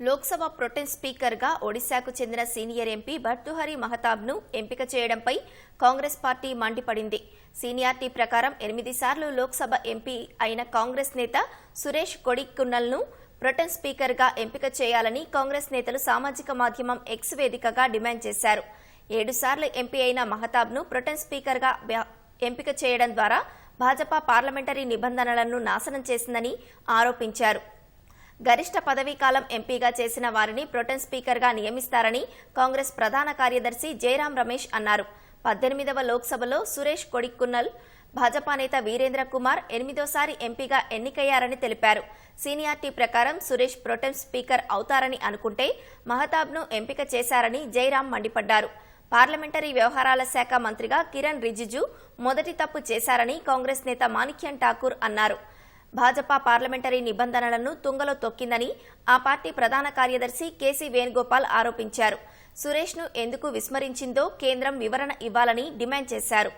Lok Sabha pro tem స్పీకర్గా ఒడిశాకు చెందిన senior MP భర్తుహరి మహతాబ్ను ఎంపిక చేయడంపై కాంగ్రెస్ పార్టీ మండిపడింది. సీనియార్టీ ప్రకారం ఎనిమిది సార్లు లోక్సభ ఎంపీ అయిన కాంగ్రెస్ నేత సురేష్ కొడిక్కున్నల్ను ప్రొటెం స్పీకర్గా ఎంపిక చేయాలని కాంగ్రెస్ నేతలు సామాజిక మాధ్యమం ఎక్స్ వేదికగా డిమాండ్ చేశారు. ఏడుసార్లు ఎంపీ అయిన మహతాబ్ను ప్రొటెం స్పీకర్గా ఎంపిక చేయడం ద్వారా భాజపా పార్లమెంటరీ నిబంధనలను నాశనం చేసిందని ఆరోపించారు. గరిష్ట పదవీకాలం ఎంపీగా చేసిన వారిని ప్రొటెన్ స్పీకర్గా నియమిస్తారని కాంగ్రెస్ ప్రధాన కార్యదర్శి జయరాం రమేష్ అన్నారు. పద్దెనిమిదవ లోక్సభలో సురేష్ కొడిక్కున్నల్ భాజపా నేత వీరేంద్ర కుమార్ ఎనిమిదోసారి ఎంపీగా ఎన్నికయ్యారని తెలిపారు. సీనియార్టీ ప్రకారం సురేష్ ప్రొటెం స్పీకర్ అవుతారని అనుకుంటే మహతాబ్ను ఎంపిక చేశారని జయరాం మండిపడ్డారు. పార్లమెంటరీ వ్యవహారాల శాఖ మంత్రిగా కిరణ్ రిజిజు మొదటి తప్పు చేశారని కాంగ్రెస్ నేత మాణిక్యం ఠాకూర్ అన్నారు. భాజపా పార్లమెంటరీ నిబంధనలను తుంగలో తొక్కిందని ఆ పార్టీ ప్రధాన కార్యదర్శి కేసీ వేణుగోపాల్ ఆరోపించారు. సురేష్ను ఎందుకు విస్మరించిందో కేంద్రం వివరణ ఇవ్వాలని డిమాండ్ చేశారు.